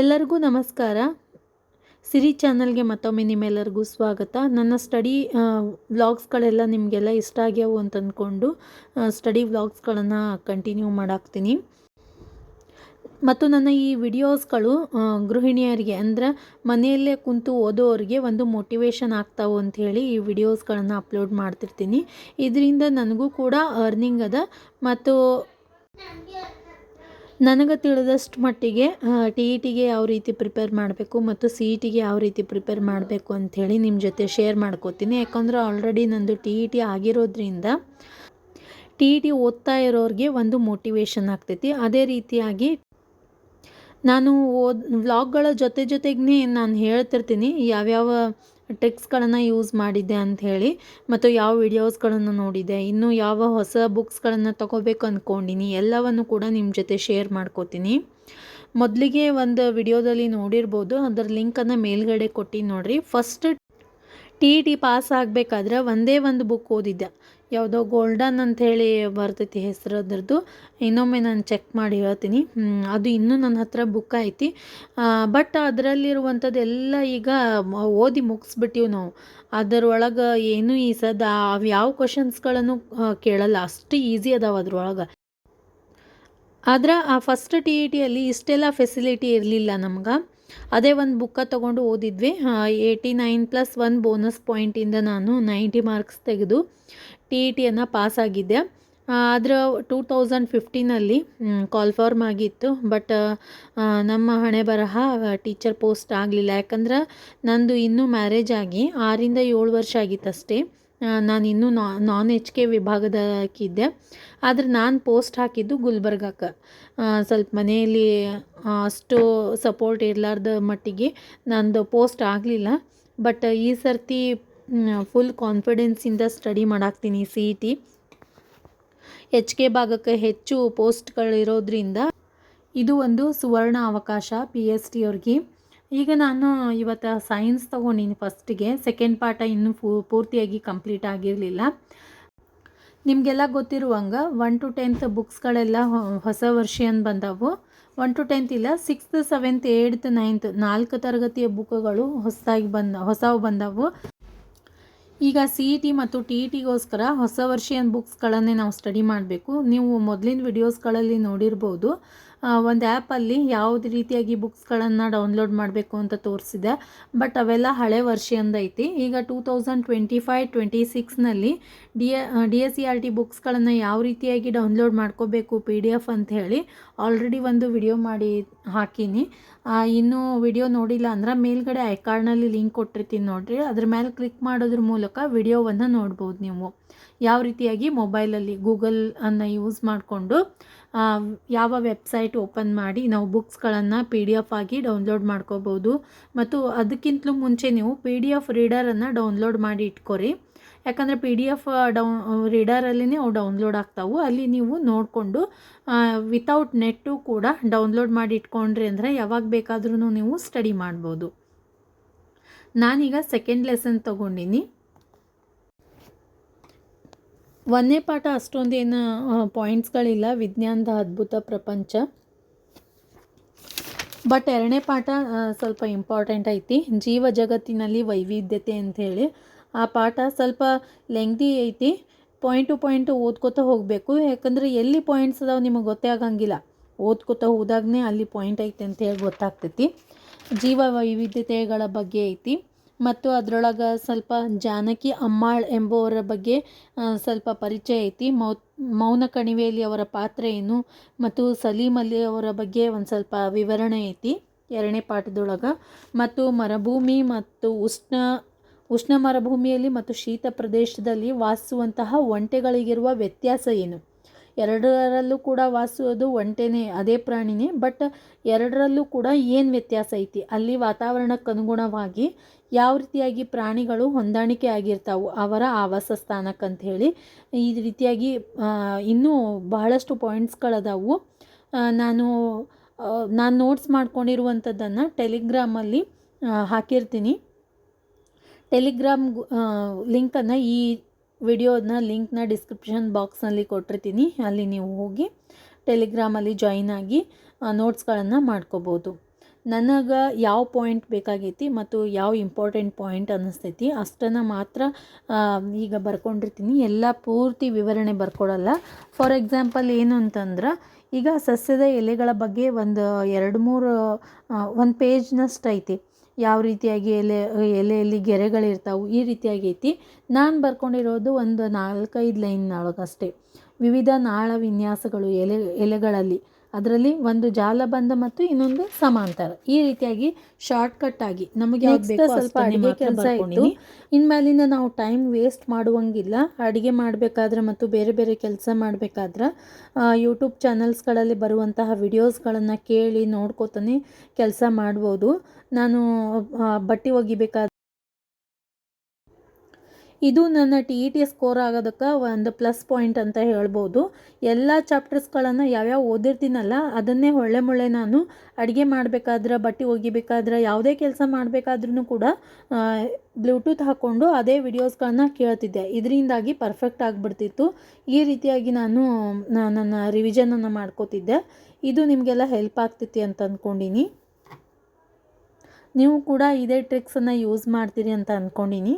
ಎಲ್ಲರಿಗೂ ನಮಸ್ಕಾರ. ಸಿರಿ ಚಾನಲ್ಗೆ ಮತ್ತೊಮ್ಮೆ ನಿಮ್ಮೆಲ್ಲರಿಗೂ ಸ್ವಾಗತ. ನನ್ನ ಸ್ಟಡಿ ವ್ಲಾಗ್ಸ್ಗಳೆಲ್ಲ ನಿಮಗೆಲ್ಲ ಇಷ್ಟ ಆಗ್ಯಾವು ಅಂತ ಅಂದ್ಕೊಂಡು ಸ್ಟಡಿ ವ್ಲಾಗ್ಸ್ಗಳನ್ನು ಕಂಟಿನ್ಯೂ ಮಾಡಾಕ್ತೀನಿ. ಮತ್ತು ನನ್ನ ಈ ವಿಡಿಯೋಸ್ಗಳು ಗೃಹಿಣಿಯರಿಗೆ ಅಂದರೆ ಮನೆಯಲ್ಲೇ ಕುಂತು ಓದೋರಿಗೆ ಒಂದು ಮೋಟಿವೇಶನ್ ಆಗ್ತಾವೆ ಅಂಥೇಳಿ ಈ ವಿಡಿಯೋಸ್ಗಳನ್ನು ಅಪ್ಲೋಡ್ ಮಾಡ್ತಿರ್ತೀನಿ. ಇದರಿಂದ ನನಗೂ ಕೂಡ ಅರ್ನಿಂಗ್ ಅದ. ಮತ್ತು ನನಗೆ ತಿಳಿದಷ್ಟು ಮಟ್ಟಿಗೆ ಟಿ ಇ ಟಿಗೆ ಯಾವ ರೀತಿ ಪ್ರಿಪೇರ್ ಮಾಡಬೇಕು ಮತ್ತು ಸಿ ಇ ಟಿಗೆ ಯಾವ ರೀತಿ ಪ್ರಿಪೇರ್ ಮಾಡಬೇಕು ಅಂಥೇಳಿ ನಿಮ್ಮ ಜೊತೆ ಶೇರ್ ಮಾಡ್ಕೋತೀನಿ. ಯಾಕಂದ್ರೆ ಆಲ್ರೆಡಿ ನಂದು ಟಿ ಇ ಟಿ ಆಗಿರೋದ್ರಿಂದ ಟಿ ಇ ಟಿ ಓದ್ತಾ ಇರೋರಿಗೆ ಒಂದು ಮೋಟಿವೇಶನ್ ಆಗ್ತೈತಿ. ಅದೇ ರೀತಿಯಾಗಿ ನಾನು ಓದ್ ವ್ಲಾಗ್ಗಳ ಜೊತೆ ಜೊತೆಗೇ ನಾನು ಹೇಳ್ತಿರ್ತೀನಿ. ಯಾವ್ಯಾವ ಟ್ರಿಕ್ಸ್ಗಳನ್ನು ಯೂಸ್ ಮಾಡಿದ್ದೆ ಅಂಥೇಳಿ ಮತ್ತು ಯಾವ ವಿಡಿಯೋಸ್ಗಳನ್ನು ನೋಡಿದೆ, ಇನ್ನು ಯಾವ ಹೊಸ ಬುಕ್ಸ್ಗಳನ್ನು ತಗೋಬೇಕು ಅಂದ್ಕೊಂಡಿನಿ, ಎಲ್ಲವನ್ನು ಕೂಡ ನಿಮ್ಮ ಜೊತೆ ಶೇರ್ ಮಾಡ್ಕೋತೀನಿ. ಮೊದಲಿಗೆ ಒಂದು ವಿಡಿಯೋದಲ್ಲಿ ನೋಡಿರ್ಬೋದು, ಅದರ ಲಿಂಕನ್ನು ಮೇಲ್ಗಡೆ ಕೊಟ್ಟು ನೋಡಿರಿ. ಫಸ್ಟ್ ಟಿ ಟಿ ಪಾಸ್ ಆಗಬೇಕಾದ್ರೆ ಒಂದೇ ಒಂದು ಬುಕ್ ಓದಿದ್ದೆ. ಯಾವುದೋ ಗೋಲ್ಡನ್ ಅಂಥೇಳಿ ಬರ್ತೈತಿ ಹೆಸರು ಅದರದ್ದು. ಇನ್ನೊಮ್ಮೆ ನಾನು ಚೆಕ್ ಮಾಡಿ ಹೇಳ್ತೀನಿ. ಅದು ಇನ್ನೂ ನನ್ನ ಹತ್ರ ಬುಕ್ ಐತಿ. ಬಟ್ ಅದರಲ್ಲಿರುವಂಥದ್ದೆಲ್ಲ ಈಗ ಓದಿ ಮುಗಿಸ್ಬಿಟ್ಟಿವಿ ನಾವು. ಅದರೊಳಗೆ ಏನೂ ಈ ಸದ ಅವು ಯಾವ ಕ್ವಶನ್ಸ್ಗಳನ್ನು ಕೇಳಲ್ಲ. ಅಷ್ಟು ಈಸಿ ಅದಾವೆ ಅದ್ರೊಳಗೆ. ಆದ್ರೆ ಆ ಫಸ್ಟ್ ಟಿ ಇ ಟಿಯಲ್ಲಿ ಇಷ್ಟೆಲ್ಲ ಫೆಸಿಲಿಟಿ ಇರಲಿಲ್ಲ ನಮ್ಗೆ. ಅದೇ ಒಂದು ಬುಕ್ಕ ತೊಗೊಂಡು ಓದಿದ್ವಿ. Eighty nine plus one bonus ಪಾಯಿಂಟಿಂದ ನಾನು ನೈಂಟಿ ಮಾರ್ಕ್ಸ್ ತೆಗೆದು ಟಿ ಇ ಟಿಯನ್ನು ಪಾಸ್ ಆಗಿದ್ದೆ. ಆದ್ರೆ ಟೂ ತೌಸಂಡ್ ಫಿಫ್ಟೀನಲ್ಲಿ ಕಾಲ್ ಫಾರ್ಮ್ ಆಗಿತ್ತು. ಬಟ್ ನಮ್ಮ ಹಣೆ ಬರಹ ಟೀಚರ್ ಪೋಸ್ಟ್ ಆಗಲಿಲ್ಲ. ಯಾಕಂದ್ರೆ ನಂದು ಇನ್ನೂ ಮ್ಯಾರೇಜ್ ಆಗಿ ಆರಿಂದ ಏಳು ವರ್ಷ ಆಗಿತ್ತಷ್ಟೇ. ನಾನು ಇನ್ನೂ ನಾನ್ ಎಚ್ ಕೆ ವಿಭಾಗದಕ್ಕಿದ್ದೆ. ಆದರೆ ನಾನು ಪೋಸ್ಟ್ ಹಾಕಿದ್ದು ಗುಲ್ಬರ್ಗಕ್ಕೆ. ಸ್ವಲ್ಪ ಮನೆಯಲ್ಲಿ ಅಷ್ಟು ಸಪೋರ್ಟ್ ಇರಲಾರ್ದ ಮಟ್ಟಿಗೆ ನಂದು ಪೋಸ್ಟ್ ಆಗಲಿಲ್ಲ. ಬಟ್ ಈ ಸರ್ತಿ ಫುಲ್ ಕಾನ್ಫಿಡೆನ್ಸಿಂದ study ಮಾಡಾಕ್ತೀನಿ C E T H K ಭಾಗಕ್ಕೆ ಹೆಚ್ಚು ಪೋಸ್ಟ್ಗಳಿರೋದ್ರಿಂದ ಇದು ಒಂದು ಸುವರ್ಣ ಅವಕಾಶ ಪಿ ಎಸ್ ಟಿ ಅವ್ರಿಗೆ. ಈಗ ನಾನು ಇವತ್ತು ಸೈನ್ಸ್ ತೊಗೊಂಡಿನಿ ಫಸ್ಟಿಗೆ ಸೆಕೆಂಡ್ ಪಾಠ ಇನ್ನೂ ಪೂರ್ತಿಯಾಗಿ ಕಂಪ್ಲೀಟ್ ಆಗಿರಲಿಲ್ಲ. ನಿಮಗೆಲ್ಲ ಗೊತ್ತಿರುವಂಗೆ ಒನ್ ಟು ಟೆಂತ್ ಬುಕ್ಸ್ಗಳೆಲ್ಲ ಹೊಸ ವರ್ಷನ್ ಬಂದವು. ಒನ್ ಟು ಟೆಂತ್ ಇಲ್ಲ ಸಿಕ್ಸ್ತ್ ಸೆವೆಂತ್ ಏಯ್ತ್ ನೈನ್ತ್ ನಾಲ್ಕು ತರಗತಿಯ ಬುಕ್ಗಳು ಹೊಸದಾಗಿ ಬಂದ, ಹೊಸವು ಬಂದವು. ಈಗ ಸಿ ಇ ಟಿ ಮತ್ತು ಟಿ ಇ ಟಿಗೋಸ್ಕರ ಹೊಸ ವರ್ಷಿಯನ್ ಬುಕ್ಸ್ಗಳನ್ನೇ ನಾವು ಸ್ಟಡಿ ಮಾಡಬೇಕು. ನೀವು ಮೊದಲಿನ ವಿಡಿಯೋಸ್ಗಳಲ್ಲಿ ನೋಡಿರ್ಬೋದು. ಒಂದು ಆ್ಯಪಲ್ಲಿ ಯಾವುದು ರೀತಿಯಾಗಿ ಬುಕ್ಸ್ಗಳನ್ನು ಡೌನ್ಲೋಡ್ ಮಾಡಬೇಕು ಅಂತ ತೋರಿಸಿದೆ. ಬಟ್ ಅವೆಲ್ಲ ಹಳೆ ವರ್ಷಿಯಂದೈತಿ ಈಗ two thousand twenty five twenty ಸಿಕ್ಸ್ನಲ್ಲಿ D D S C R T ಬುಕ್ಸ್ಗಳನ್ನು ಯಾವ ರೀತಿಯಾಗಿ ಡೌನ್ಲೋಡ್ ಮಾಡ್ಕೋಬೇಕು ಪಿ ಡಿ ಎಫ್ ಅಂತ ಹೇಳಿ ಆಲ್ರೆಡಿ ಒಂದು ವಿಡಿಯೋ ಮಾಡಿ ಹಾಕೀನಿ. ಇನ್ನೂ ವಿಡಿಯೋ ನೋಡಿಲ್ಲ ಅಂದ್ರೆ ಮೇಲ್ಗಡೆ ಐ ಕಾರ್ಡ್ನಲ್ಲಿ ಲಿಂಕ್ ಕೊಟ್ಟಿರ್ತೀನಿ ನೋಡಿರಿ. ಅದ್ರ ಮೇಲೆ ಕ್ಲಿಕ್ ಮಾಡೋದ್ರ ಮೂಲಕ ವಿಡಿಯೋವನ್ನು ನೋಡ್ಬೋದು ನೀವು. ಯಾವ ರೀತಿಯಾಗಿ ಮೊಬೈಲಲ್ಲಿ ಗೂಗಲ್ ಅನ್ನು ಯೂಸ್ ಮಾಡಿಕೊಂಡು ಯಾವ ವೆಬ್ಸೈಟ್ ಓಪನ್ ಮಾಡಿ ನಾವು ಬುಕ್ಸ್ಗಳನ್ನು ಪಿ ಡಿ ಎಫ್ ಆಗಿ ಡೌನ್ಲೋಡ್ ಮಾಡ್ಕೋಬೋದು. ಮತ್ತು ಅದಕ್ಕಿಂತಲೂ ಮುಂಚೆ ನೀವು ಪಿ ಡಿ ಎಫ್ ರೀಡರನ್ನು ಡೌನ್ಲೋಡ್ ಮಾಡಿ ಇಟ್ಕೊರಿ. ಯಾಕಂದರೆ ಪಿ ಡಿ ಎಫ್ ಡೌನ್ ರೀಡರಲ್ಲಿನೇ ಅವು ಡೌನ್ಲೋಡ್ ಆಗ್ತಾವೆ. ಅಲ್ಲಿ ನೀವು ನೋಡಿಕೊಂಡು ವಿತೌಟ್ ನೆಟ್ಟು ಕೂಡ ಡೌನ್ಲೋಡ್ ಮಾಡಿ ಇಟ್ಕೊಂಡ್ರಿ ಅಂದರೆ ಯಾವಾಗ ಬೇಕಾದ್ರೂ ನೀವು ಸ್ಟಡಿ ಮಾಡ್ಬೋದು. ನಾನೀಗ ಸೆಕೆಂಡ್ ಲೆಸನ್ ತೊಗೊಂಡಿನಿ. ಒಂದನೇ ಪಾಠ ಅಷ್ಟೊಂದೇನು ಪಾಯಿಂಟ್ಸ್ಗಳಿಲ್ಲ ವಿಜ್ಞಾನದ ಅದ್ಭುತ ಪ್ರಪಂಚ. ಬಟ್ ಎರಡನೇ ಪಾಠ ಸ್ವಲ್ಪ ಇಂಪಾರ್ಟೆಂಟ್ ಐತಿ. ಜೀವ ಜಗತ್ತಿನಲ್ಲಿ ವೈವಿಧ್ಯತೆ ಅಂಥೇಳಿ ಆ ಪಾಠ ಸ್ವಲ್ಪ ಲೆಂಗ್ದಿ ಐತಿ. ಪಾಯಿಂಟ್ ಟು ಪಾಯಿಂಟ್ ಓದ್ಕೋತ ಹೋಗಬೇಕು. ಯಾಕಂದರೆ ಎಲ್ಲಿ ಪಾಯಿಂಟ್ಸ್ ಅದಾವೆ ನಿಮಗೆ ಗೊತ್ತೇ ಆಗಂಗಿಲ್ಲ. ಓದ್ಕೋತಾ ಹೋದಾಗನೇ ಅಲ್ಲಿ ಪಾಯಿಂಟ್ ಐತೆ ಅಂತ ಹೇಳಿ ಗೊತ್ತಾಗ್ತೈತಿ. ಜೀವ ವೈವಿಧ್ಯತೆಗಳ ಬಗ್ಗೆ ಐತಿ. ಮತ್ತು ಅದರೊಳಗೆ ಸ್ವಲ್ಪ ಜಾನಕಿ ಅಮ್ಮಾಳ್ ಎಂಬುವರ ಬಗ್ಗೆ ಸ್ವಲ್ಪ ಪರಿಚಯ ಐತಿ. ಮೌ, ಮೌನ ಕಣಿವೆಯಲ್ಲಿ ಅವರ ಪಾತ್ರ ಏನು ಮತ್ತು ಸಲೀಮ್ ಅಲಿ ಅವರ ಬಗ್ಗೆ ಒಂದು ಸ್ವಲ್ಪ ವಿವರಣೆ ಐತಿ ಎರಡನೇ ಪಾಠದೊಳಗೆ. ಮತ್ತು ಮರುಭೂಮಿ ಮತ್ತು ಉಷ್ಣ ಉಷ್ಣ ಮರುಭೂಮಿಯಲ್ಲಿ ಮತ್ತು ಶೀತ ಪ್ರದೇಶದಲ್ಲಿ ವಾಸಿಸುವಂತಹ ಒಂಟೆಗಳಿಗಿರುವ ವ್ಯತ್ಯಾಸ ಏನು? ಎರಡರಲ್ಲೂ ಕೂಡ ವಾಸಿಸೋದು ಒಂಟೆನೇ, ಅದೇ ಪ್ರಾಣಿನೇ. ಬಟ್ ಎರಡರಲ್ಲೂ ಕೂಡ ಏನು ವ್ಯತ್ಯಾಸ ಐತಿ? ಅಲ್ಲಿ ವಾತಾವರಣಕ್ಕೆ ಅನುಗುಣವಾಗಿ ಯಾವ ರೀತಿಯಾಗಿ ಪ್ರಾಣಿಗಳು ಹೊಂದಾಣಿಕೆ ಆಗಿರ್ತಾವೆ, ಅವರ ಆವಾಸ ಸ್ಥಾನಕ್ಕೆ ಹೇಳಿ. ಈ ರೀತಿಯಾಗಿ ಇನ್ನೂ ಬಹಳಷ್ಟು ಪಾಯಿಂಟ್ಸ್ಗಳದಾವು ನಾನು ನಾನು ನೋಟ್ಸ್ ಮಾಡ್ಕೊಂಡಿರುವಂಥದ್ದನ್ನು ಟೆಲಿಗ್ರಾಮಲ್ಲಿ ಹಾಕಿರ್ತೀನಿ. ಟೆಲಿಗ್ರಾಮ್ ಲಿಂಕನ್ನು ಈ ವಿಡಿಯೋನ ಲಿಂಕ್ನ ಡಿಸ್ಕ್ರಿಪ್ಷನ್ ಬಾಕ್ಸ್ನಲ್ಲಿ ಕೊಟ್ಟಿರ್ತೀನಿ. ಅಲ್ಲಿ ನೀವು ಹೋಗಿ ಟೆಲಿಗ್ರಾಮಲ್ಲಿ ಜಾಯಿನ್ ಆಗಿ ನೋಟ್ಸ್ಗಳನ್ನು ಮಾಡ್ಕೋಬೋದು. ನನಗೆ ಯಾವ ಪಾಯಿಂಟ್ ಬೇಕಾಗೈತಿ ಮತ್ತು ಯಾವ ಇಂಪಾರ್ಟೆಂಟ್ ಪಾಯಿಂಟ್ ಅನ್ನಿಸ್ತೈತಿ ಅಷ್ಟನ್ನು ಮಾತ್ರ ಈಗ ಬರ್ಕೊಂಡಿರ್ತೀನಿ. ಎಲ್ಲ ಪೂರ್ತಿ ವಿವರಣೆ ಬರ್ಕೊಡಲ್ಲ. ಫಾರ್ ಎಕ್ಸಾಂಪಲ್ ಏನು ಅಂತಂದ್ರೆ, ಈಗ ಸಸ್ಯದ ಎಲೆಗಳ ಬಗ್ಗೆ ಒಂದು ಎರಡು ಮೂರು ಒಂದು ಪೇಜ್ನಷ್ಟು ಐತಿ. ಯಾವ ರೀತಿಯಾಗಿ ಎಲೆ, ಎಲೆಯಲ್ಲಿ ಗೆರೆಗಳಿರ್ತಾವೆ ಈ ರೀತಿಯಾಗಿ ಐತಿ. ನಾನು ಬರ್ಕೊಂಡಿರೋದು ಒಂದು ನಾಲ್ಕೈದು ಲೈನ್ ಒಳಗಷ್ಟೇ ವಿವಿಧ ನಾಳ ವಿನ್ಯಾಸಗಳು ಎಲೆ, ಎಲೆಗಳಲ್ಲಿ. ಅದರಲ್ಲಿ ಒಂದು ಜಾಲಬಂಧ ಮತ್ತು ಇನ್ನೊಂದು ಸಮಾಂತರ ಈ ರೀತಿಯಾಗಿ ಶಾರ್ಟ್ಕಟ್ ಆಗಿ ನಮಗೆ ಸ್ವಲ್ಪ ಅಡುಗೆ ಕೆಲಸ ಇತ್ತು. ಇನ್ಮೇಲಿಂದ ನಾವು ಟೈಮ್ ವೇಸ್ಟ್ ಮಾಡುವಂಗಿಲ್ಲ. ಅಡುಗೆ ಮಾಡಬೇಕಾದ್ರೆ ಮತ್ತು ಬೇರೆ ಬೇರೆ ಕೆಲಸ ಮಾಡಬೇಕಾದ್ರೆ ಯೂಟ್ಯೂಬ್ ಚಾನಲ್ಸ್ಗಳಲ್ಲಿ ಬರುವಂತಹ ವಿಡಿಯೋಸ್ಗಳನ್ನು ಕೇಳಿ ನೋಡ್ಕೋತಾನೆ ಕೆಲಸ ಮಾಡ್ಬೋದು. ನಾನು ಬಟ್ಟೆ ಒಗಿಬೇಕಾದ್ರೆ ಇದು ನನ್ನ ಟಿ ಇ ಟಿ ಸ್ಕೋರ್ ಆಗೋದಕ್ಕೆ ಒಂದು ಪ್ಲಸ್ ಪಾಯಿಂಟ್ ಅಂತ ಹೇಳ್ಬೋದು. ಎಲ್ಲ ಚಾಪ್ಟರ್ಸ್ಗಳನ್ನು ಯಾವ್ಯಾವ ಓದಿರ್ತೀನಲ್ಲ ಅದನ್ನೇ ಒಳ್ಳೆ ಮುಳ್ಳೆ ನಾನು ಅಡುಗೆ ಮಾಡಬೇಕಾದ್ರೆ, ಬಟ್ಟೆ ಒಗಿಬೇಕಾದ್ರೆ, ಯಾವುದೇ ಕೆಲಸ ಮಾಡಬೇಕಾದ್ರೂ ಕೂಡ ಬ್ಲೂಟೂತ್ ಹಾಕ್ಕೊಂಡು ಅದೇ ವಿಡಿಯೋಸ್ಗಳನ್ನ ಕೇಳ್ತಿದ್ದೆ. ಇದರಿಂದಾಗಿ ಪರ್ಫೆಕ್ಟ್ ಆಗಿಬಿಡ್ತಿತ್ತು. ಈ ರೀತಿಯಾಗಿ ನಾನು ನನ್ನ ರಿವಿಷನನ್ನು ಮಾಡ್ಕೋತಿದ್ದೆ. ಇದು ನಿಮಗೆಲ್ಲ ಹೆಲ್ಪ್ ಆಗ್ತೈತಿ ಅಂತ ಅಂದ್ಕೊಂಡಿನಿ ನೀವು ಕೂಡ ಇದೇ ಟ್ರಿಕ್ಸನ್ನು ಯೂಸ್ ಮಾಡ್ತೀರಿ ಅಂತ ಅಂದ್ಕೊಂಡಿನಿ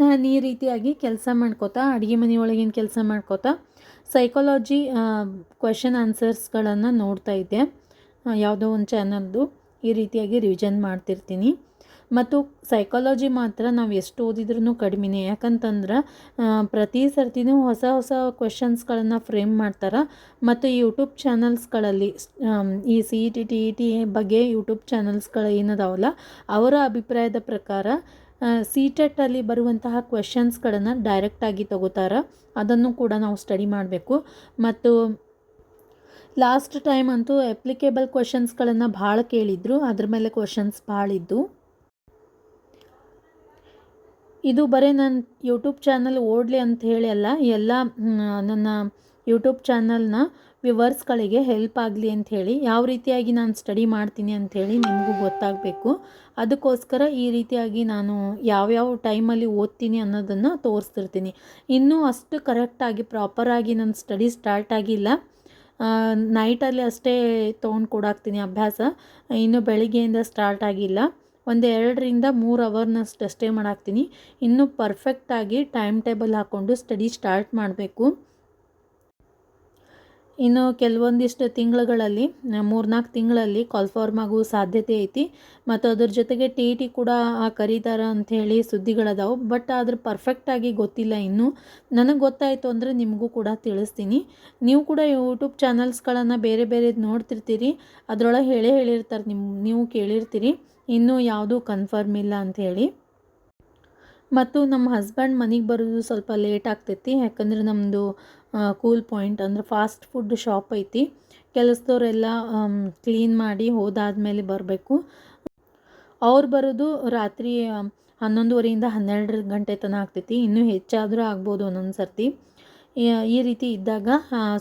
ನಾನು ಈ ರೀತಿಯಾಗಿ ಕೆಲಸ ಮಾಡ್ಕೋತಾ, ಅಡುಗೆ ಮನೆಯೊಳಗಿನ ಕೆಲಸ ಮಾಡ್ಕೋತಾ ಸೈಕಾಲಜಿ ಕ್ವೆಶನ್ ಆನ್ಸರ್ಸ್ಗಳನ್ನು ನೋಡ್ತಾ ಇದ್ದೆ. ಯಾವುದೋ ಒಂದು ಚಾನಲ್ದು ಈ ರೀತಿಯಾಗಿ ರಿವಿಷನ್ ಮಾಡ್ತಿರ್ತೀನಿ. ಮತ್ತು ಸೈಕಾಲಜಿ ಮಾತ್ರ ನಾವು ಎಷ್ಟು ಓದಿದ್ರೂ ಕಡಿಮೆನೇ. ಯಾಕಂತಂದ್ರೆ ಪ್ರತಿ ಸರ್ತಿನೂ ಹೊಸ ಹೊಸ ಕ್ವೆಶನ್ಸ್ಗಳನ್ನು ಫ್ರೇಮ್ ಮಾಡ್ತಾರೆ. ಮತ್ತು ಯೂಟ್ಯೂಬ್ ಚಾನಲ್ಸ್ಗಳಲ್ಲಿ ಈ C E T T E T ಬಗ್ಗೆ ಯೂಟ್ಯೂಬ್ ಚಾನಲ್ಸ್ಗಳು ಏನದಾವಲ್ಲ, ಅವರ ಅಭಿಪ್ರಾಯದ ಪ್ರಕಾರ ಸಿ ಟೆಟ್ಟಲ್ಲಿ ಬರುವಂತಹ ಕ್ವೆಶನ್ಸ್ಗಳನ್ನು ಡೈರೆಕ್ಟಾಗಿ ತಗೋತಾರೆ. ಅದನ್ನು ಕೂಡ ನಾವು ಸ್ಟಡಿ ಮಾಡಬೇಕು. ಮತ್ತು ಲಾಸ್ಟ್ ಟೈಮ್ ಅಂತೂ ಅಪ್ಲಿಕೇಬಲ್ ಕ್ವೆಶನ್ಸ್ಗಳನ್ನು ಭಾಳ ಕೇಳಿದ್ರು. ಅದ್ರ ಮೇಲೆ ಕ್ವೆಶನ್ಸ್ ಭಾಳ ಇದ್ದು. ಇದು ಬರೀ ನನ್ನ ಯೂಟ್ಯೂಬ್ ಚಾನಲ್ ಓಡಲಿ ಅಂತ ಹೇಳಿ ಅಲ್ಲ ಎಲ್ಲ ನನ್ನ ಯೂಟ್ಯೂಬ್ ಚಾನಲ್ನ ವ್ಯೂವರ್ಸ್ಗಳಿಗೆ ಹೆಲ್ಪ್ ಆಗಲಿ ಅಂಥೇಳಿ ಯಾವ ರೀತಿಯಾಗಿ ನಾನು ಸ್ಟಡಿ ಮಾಡ್ತೀನಿ ಅಂಥೇಳಿ ನಿಮಗೂ ಗೊತ್ತಾಗಬೇಕು. ಅದಕ್ಕೋಸ್ಕರ ಈ ರೀತಿಯಾಗಿ ನಾನು ಯಾವ್ಯಾವ ಟೈಮಲ್ಲಿ ಓದ್ತೀನಿ ಅನ್ನೋದನ್ನು ತೋರಿಸ್ತಿರ್ತೀನಿ. ಇನ್ನೂ ಅಷ್ಟು ಕರೆಕ್ಟಾಗಿ ಪ್ರಾಪರಾಗಿ ನನ್ನ ಸ್ಟಡಿ ಸ್ಟಾರ್ಟ್ ಆಗಿಲ್ಲ. ನೈಟಲ್ಲಿ ಅಷ್ಟೇ ತೊಗೊಂಡು ಕೊಡಾಕ್ತೀನಿ ಅಭ್ಯಾಸ. ಇನ್ನು ಬೆಳಿಗ್ಗೆಯಿಂದ ಸ್ಟಾರ್ಟ್ ಆಗಿಲ್ಲ. ಒಂದು ಎರಡರಿಂದ ಮೂರು ಅವರ್ನಷ್ಟು ಅಷ್ಟೇ ಮಾಡಾಕ್ತೀನಿ. ಇನ್ನೂ ಪರ್ಫೆಕ್ಟಾಗಿ ಟೈಮ್ ಟೇಬಲ್ ಹಾಕ್ಕೊಂಡು ಸ್ಟಡಿ ಸ್ಟಾರ್ಟ್ ಮಾಡಬೇಕು. ಇನ್ನು ಕೆಲವೊಂದಿಷ್ಟು ತಿಂಗಳುಗಳಲ್ಲಿ ಮೂರ್ನಾಲ್ಕು ತಿಂಗಳಲ್ಲಿ ಕಾಲ್ಫಾರ್ಮ್ ಆಗುವ ಸಾಧ್ಯತೆ ಐತಿ. ಮತ್ತು ಅದ್ರ ಜೊತೆಗೆ ಟಿ ಟಿ ಕೂಡ ಕರೀತಾರ ಅಂಥೇಳಿ ಸುದ್ದಿಗಳದಾವು. ಬಟ್ ಅದ್ರ ಪರ್ಫೆಕ್ಟಾಗಿ ಗೊತ್ತಿಲ್ಲ ಇನ್ನೂ. ನನಗೆ ಗೊತ್ತಾಯಿತು ಅಂದರೆ ನಿಮಗೂ ಕೂಡ ತಿಳಿಸ್ತೀನಿ. ನೀವು ಕೂಡ ಯೂಟ್ಯೂಬ್ ಚಾನಲ್ಸ್ಗಳನ್ನು ಬೇರೆ ಬೇರೆ ನೋಡ್ತಿರ್ತೀರಿ. ಅದರೊಳಗೆ ಹೇಳೇ ಹೇಳಿರ್ತಾರೆ ನಿಮ್ಮ ನೀವು ಕೇಳಿರ್ತೀರಿ. ಇನ್ನೂ ಯಾವುದೂ ಕನ್ಫರ್ಮ್ ಇಲ್ಲ ಅಂಥೇಳಿ ಮತ್ತು ನಮ್ಮ ಹಸ್ಬೆಂಡ್ ಮನೆಗೆ ಬರೋದು ಸ್ವಲ್ಪ ಲೇಟ್ ಆಗ್ತೈತಿ. ಯಾಕಂದ್ರೆ ನಮ್ಮದು ಕೂಲ್ ಪಾಯಿಂಟ್ ಅಂದ್ರೆ ಫಾಸ್ಟ್ ಫುಡ್ ಶಾಪ್ ಐತಿ. ಕೆಲಸದವರೆಲ್ಲ ಕ್ಲೀನ್ ಮಾಡಿ ಹೋದಾದ್ಮೇಲೆ ಬರಬೇಕು. ಅವ್ರು ಬರೋದು ರಾತ್ರಿ ಹನ್ನೊಂದುವರೆಯಿಂದ ಹನ್ನೆರಡು ಗಂಟೆ ತನಕ ಆಗ್ತೈತಿ. ಇನ್ನೂ ಹೆಚ್ಚಾದರೂ ಆಗ್ಬೋದು ಒಂದೊಂದು ಸರ್ತಿ. ಈ ರೀತಿ ಇದ್ದಾಗ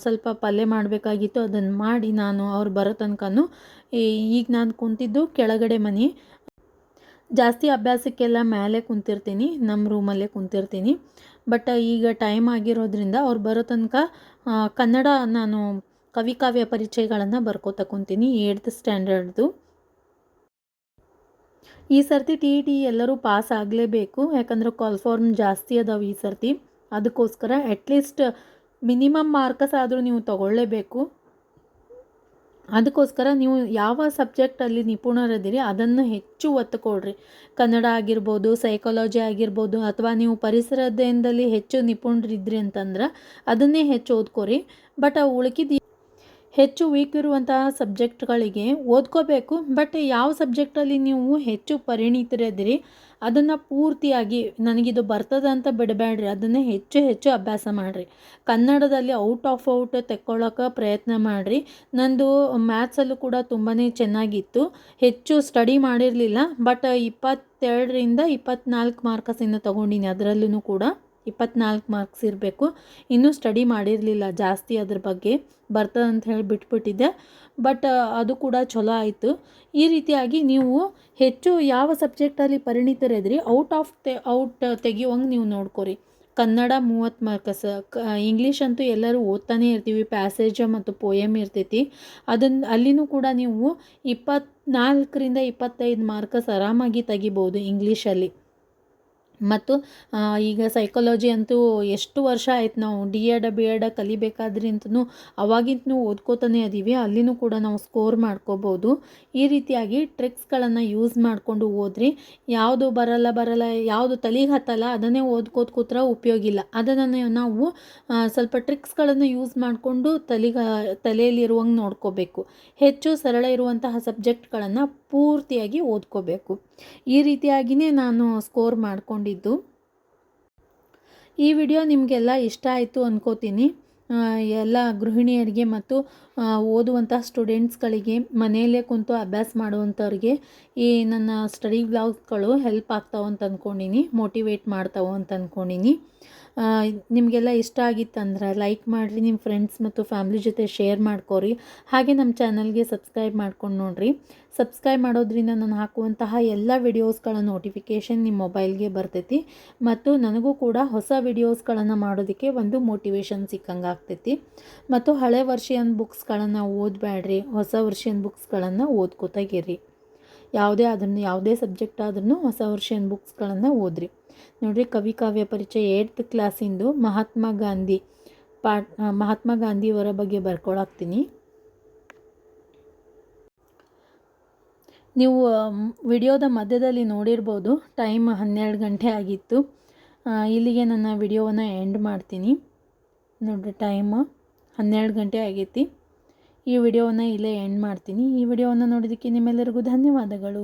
ಸ್ವಲ್ಪ ಪಲ್ಯ ಮಾಡಬೇಕಾಗಿತ್ತು. ಅದನ್ನು ಮಾಡಿ ನಾನು ಅವ್ರು ಬರೋ ತನಕನೂ ಈಗ ನಾನು ಕುಂತಿದ್ದು ಕೆಳಗಡೆ ಮನೆ. ಜಾಸ್ತಿ ಅಭ್ಯಾಸಕ್ಕೆಲ್ಲ ಮೇಲೆ ಕುಂತಿರ್ತೀನಿ ನಮ್ಮ ರೂಮಲ್ಲೇ ಕುಂತಿರ್ತೀನಿ. ಬಟ್ ಈಗ ಟೈಮ್ ಆಗಿರೋದ್ರಿಂದ ಅವ್ರು ಬರೋ ತನಕ ಕನ್ನಡ ನಾನು ಕವಿಕಾವ್ಯ ಪರಿಚಯಗಳನ್ನು ಬರ್ಕೋತ ಕುಂತೀನಿ ಏಟ್ತ್ ಸ್ಟ್ಯಾಂಡರ್ಡ್ದು. ಈ ಸರ್ತಿ ಟಿ ಇ ಟಿ ಎಲ್ಲರೂ ಪಾಸ್ ಆಗಲೇಬೇಕು, ಯಾಕಂದ್ರೆ ಕಾಲ್ ಫಾರ್ಮ್ ಜಾಸ್ತಿ ಅದಾವೆ ಈ ಸರ್ತಿ. ಅದಕ್ಕೋಸ್ಕರ ಅಟ್ಲೀಸ್ಟ್ ಮಿನಿಮಮ್ ಮಾರ್ಕಸ್ ಆದರೂ ನೀವು ತಗೊಳ್ಳೇಬೇಕು. ಅದಕ್ಕೋಸ್ಕರ ನೀವು ಯಾವ ಸಬ್ಜೆಕ್ಟಲ್ಲಿ ನಿಪುಣರದಿರಿ ಅದನ್ನು ಹೆಚ್ಚು ಒತ್ತು ಕೊಡ್ರಿ ಕನ್ನಡ ಆಗಿರ್ಬೋದು ಸೈಕಾಲಜಿ ಆಗಿರ್ಬೋದು, ಅಥವಾ ನೀವು ಪರಿಸರದಿಂದಲೇ ಹೆಚ್ಚು ನಿಪುಣರಿದ್ರಿ ಅಂತಂದ್ರೆ ಅದನ್ನೇ ಹೆಚ್ಚು ಓದ್ಕೋರಿ. ಬಟ್ ಉಳ್ಕಿದ ಹೆಚ್ಚು ವೀಕ್ ಇರುವಂತಹ ಸಬ್ಜೆಕ್ಟ್ಗಳಿಗೆ ಓದ್ಕೋಬೇಕು. ಬಟ್ ಯಾವ ಸಬ್ಜೆಕ್ಟಲ್ಲಿ ನೀವು ಹೆಚ್ಚು ಪರಿಣಿತರಿದ್ದೀರಿ, ಅದನ್ನು ಪೂರ್ತಿಯಾಗಿ ನನಗಿದು ಬರ್ತದೆ ಅಂತ ಬಿಡಬೇಡ್ರಿ ಅದನ್ನು ಹೆಚ್ಚು ಹೆಚ್ಚು ಅಭ್ಯಾಸ ಮಾಡಿರಿ. ಕನ್ನಡದಲ್ಲಿ ಔಟ್ ಆಫ್ ಔಟ್ ತೆಕ್ಕೊಳ್ಳೋಕೆ ಪ್ರಯತ್ನ ಮಾಡಿರಿ. ನಂದು ಮ್ಯಾಥ್ಸಲ್ಲೂ ಕೂಡ ತುಂಬಾ ಚೆನ್ನಾಗಿತ್ತು. ಹೆಚ್ಚು ಸ್ಟಡಿ ಮಾಡಿರಲಿಲ್ಲ. ಬಟ್ ಇಪ್ಪತ್ತೆರಡರಿಂದ ಇಪ್ಪತ್ನಾಲ್ಕು ಮಾರ್ಕಸಿಂದ ತೊಗೊಂಡಿನಿ. ಅದರಲ್ಲೂ ಕೂಡ ಇಪ್ಪತ್ನಾಲ್ಕು ಮಾರ್ಕ್ಸ್ ಇರಬೇಕು. ಇನ್ನೂ ಸ್ಟಡಿ ಮಾಡಿರಲಿಲ್ಲ, ಜಾಸ್ತಿ ಅದ್ರ ಬಗ್ಗೆ ಬರ್ತದೆ ಅಂತ ಹೇಳಿ ಬಿಟ್ಬಿಟ್ಟಿದ್ದೆ ಬಟ್ ಅದು ಕೂಡ ಚಲೋ ಆಯಿತು. ಈ ರೀತಿಯಾಗಿ ನೀವು ಹೆಚ್ಚು ಯಾವ ಸಬ್ಜೆಕ್ಟಲ್ಲಿ ಪರಿಣಿತರಿದ್ರಿ ಔಟ್ ಆಫ್ ತೆ ಔಟ್ ತೆಗಿಯೋಂಗೆ ನೀವು ನೋಡ್ಕೊರಿ. ಕನ್ನಡ ಮೂವತ್ತು ಮಾರ್ಕಸ್ ಕ ಇಂಗ್ಲೀಷ್ ಅಂತೂ ಎಲ್ಲರೂ ಓದ್ತಾನೆ ಇರ್ತೀವಿ ಪ್ಯಾಸೇಜ ಮತ್ತು ಪೋಯಮ್ ಇರ್ತೈತಿ. ಅದನ್ನು ಅಲ್ಲಿನೂ ಕೂಡ ನೀವು ಇಪ್ಪತ್ನಾಲ್ಕರಿಂದ ಇಪ್ಪತ್ತೈದು ಮಾರ್ಕಸ್ ಆರಾಮಾಗಿ ತೆಗಿಬೋದು ಇಂಗ್ಲೀಷಲ್ಲಿ ಮತ್ತು ಈಗ ಸೈಕಾಲಜಿ ಅಂತೂ ಎಷ್ಟು ವರ್ಷ ಆಯ್ತು ನಾವು ಡಿ ಎಡ ಬಿ ಎಡ ಕಲಿಬೇಕಾದ್ರಿಂತನೂ ಅವಾಗಿಂತನೂ ಓದ್ಕೋತಾನೆ ಅದೀವಿ ಅಲ್ಲಿನೂ ಕೂಡ ನಾವು ಸ್ಕೋರ್ ಮಾಡ್ಕೋಬೋದು. ಈ ರೀತಿಯಾಗಿ ಟ್ರಿಕ್ಸ್ಗಳನ್ನು ಯೂಸ್ ಮಾಡಿಕೊಂಡು ಓದ್ರಿ. ಯಾವುದು ಬರಲ್ಲ ಬರಲ್ಲ, ಯಾವುದು ತಲೆಗೆ ಹತ್ತಲ್ಲ, ಅದನ್ನೇ ಓದ್ಕೋತ ಕೂತ್ರ ಉಪಯೋಗಿಲ್ಲ ಅದನ್ನು ನಾವು ಸ್ವಲ್ಪ ಟ್ರಿಕ್ಸ್ಗಳನ್ನು ಯೂಸ್ ಮಾಡಿಕೊಂಡು ತಲೆಗೆ, ತಲೆಯಲ್ಲಿರುವಂಗೆ ನೋಡ್ಕೋಬೇಕು. ಹೆಚ್ಚು ಸರಳ ಇರುವಂತಹ ಸಬ್ಜೆಕ್ಟ್ಗಳನ್ನು ಪೂರ್ತಿಯಾಗಿ ಓದ್ಕೋಬೇಕು. ಈ ರೀತಿಯಾಗಿಯೇ ನಾನು ಸ್ಕೋರ್ ಮಾಡಿಕೊಂಡಿದ್ದು. ಈ ವಿಡಿಯೋ ನಿಮಗೆಲ್ಲ ಇಷ್ಟ ಆಯಿತು ಅನ್ಕೋತೀನಿ. ಎಲ್ಲ ಗೃಹಿಣಿಯರಿಗೆ ಮತ್ತು ಓದುವಂಥ ಸ್ಟೂಡೆಂಟ್ಸ್ಗಳಿಗೆ ಮನೆಯಲ್ಲೇ ಕುಂತು ಅಭ್ಯಾಸ ಮಾಡುವಂಥವ್ರಿಗೆ ಈ ನನ್ನ ಸ್ಟಡಿ ಬ್ಲಾಗ್ಸ್ಗಳು ಹೆಲ್ಪ್ ಆಗ್ತಾವೆ ಅಂತ ಅಂದ್ಕೊಂಡೀನಿ ಮೋಟಿವೇಟ್ ಮಾಡ್ತಾವೆ ಅಂತ ಅಂದ್ಕೊಂಡೀನಿ ನಿಮಗೆಲ್ಲ ಇಷ್ಟ ಆಗಿತ್ತಂದ್ರೆ ಲೈಕ್ ಮಾಡಿರಿ ನಿಮ್ಮ ಫ್ರೆಂಡ್ಸ್ ಮತ್ತು ಫ್ಯಾಮ್ಲಿ ಜೊತೆ ಶೇರ್ ಮಾಡ್ಕೊರಿ. ಹಾಗೆ ನಮ್ಮ ಚಾನಲ್ಗೆ ಸಬ್ಸ್ಕ್ರೈಬ್ ಮಾಡ್ಕೊಂಡು ನೋಡಿರಿ. ಸಬ್ಸ್ಕ್ರೈಬ್ ಮಾಡೋದ್ರಿಂದ ನಾನು ಹಾಕುವಂತಹ ಎಲ್ಲ ವಿಡಿಯೋಸ್ಗಳ ನೋಟಿಫಿಕೇಷನ್ ನಿಮ್ಮ ಮೊಬೈಲ್ಗೆ ಬರ್ತೈತಿ. ಮತ್ತು ನನಗೂ ಕೂಡ ಹೊಸ ವಿಡಿಯೋಸ್ಗಳನ್ನು ಮಾಡೋದಕ್ಕೆ ಒಂದು ಮೋಟಿವೇಶನ್ ಸಿಕ್ಕಂಗೆ ಆಗ್ತೈತಿ. ಮತ್ತು ಹಳೆ ವರ್ಷಿಯನ್ ಬುಕ್ಸ್ಗಳನ್ನು ಓದಬೇಡ್ರಿ ಹೊಸ ವರ್ಷಿಯನ್ ಬುಕ್ಸ್ಗಳನ್ನು ಓದ್ಕೋತಾಗಿರಿ ಯಾವುದೇ ಅದನ್ನು ಯಾವುದೇ ಸಬ್ಜೆಕ್ಟ್ ಆದ್ರೂ ಹೊಸ ವರ್ಷಿಯನ್ ಬುಕ್ಸ್ಗಳನ್ನು ಓದ್ರಿ. ನೋಡ್ರಿ ಕವಿ ಕಾವ್ಯ ಪರಿಚಯ ಏಯ್ತ್ ಕ್ಲಾಸಿಂದು ಮಹಾತ್ಮ ಗಾಂಧಿ. ಪಾಠ ಮಹಾತ್ಮ ಗಾಂಧಿಯವರ ಬಗ್ಗೆ ಬರ್ಕೊಳಾಕ್ತೀನಿ. ನೀವು ವಿಡಿಯೋದ ಮಧ್ಯದಲ್ಲಿ ನೋಡಿರ್ಬೋದು, ಟೈಮ್ ಹನ್ನೆರಡು ಗಂಟೆ ಆಗಿತ್ತು. ಇಲ್ಲಿಗೆ ನನ್ನ ವಿಡಿಯೋವನ್ನು ಎಂಡ್ ಮಾಡ್ತೀನಿ. ನೋಡಿರಿ ಟೈಮ್ ಹನ್ನೆರಡು ಗಂಟೆ ಆಗೈತಿ. ಈ ವಿಡಿಯೋವನ್ನು ಇಲ್ಲೇ ಎಂಡ್ ಮಾಡ್ತೀನಿ. ಈ ವಿಡಿಯೋವನ್ನು ನೋಡಿದ್ದಕ್ಕೆ ನಿಮ್ಮೆಲ್ಲರಿಗೂ ಧನ್ಯವಾದಗಳು.